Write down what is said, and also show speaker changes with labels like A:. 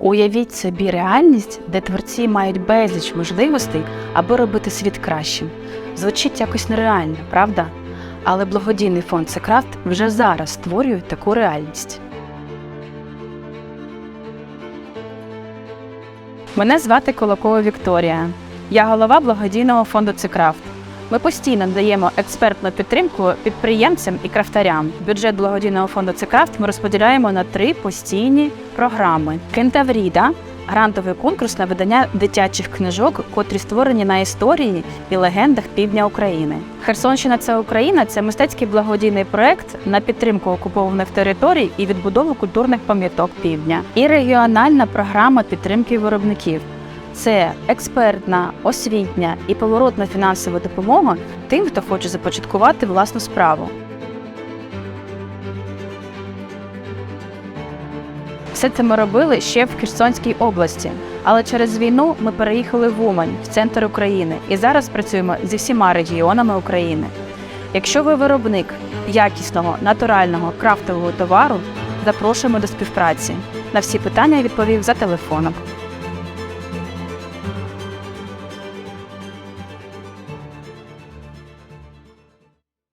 A: Уявіть собі реальність, де творці мають безліч можливостей, аби робити світ кращим. Звучить якось нереально, правда? Але благодійний фонд Секрафт вже зараз створює таку реальність. Мене звати Кулакова Вікторія. Я голова благодійного фонду Цикрафт. Ми постійно даємо експертну підтримку підприємцям і крафтарям. Бюджет благодійного фонду Цикрафт ми розподіляємо на три постійні програми: Кентавріда грантовий конкурс на видання дитячих книжок, котрі створені на історії і легендах півдня України. Херсонщина це Україна це мистецький благодійний проект на підтримку окупованих територій і відбудову культурних пам'яток півдня. І регіональна програма підтримки виробників. Це експертна, освітня і поворотна фінансова допомога тим, хто хоче започаткувати власну справу. Все це ми робили ще в Херсонській області, але через війну ми переїхали в Умань, в центр України, і зараз працюємо зі всіма регіонами України. Якщо ви виробник якісного, натурального, крафтового товару, запрошуємо до співпраці. На всі питання відповів за телефоном.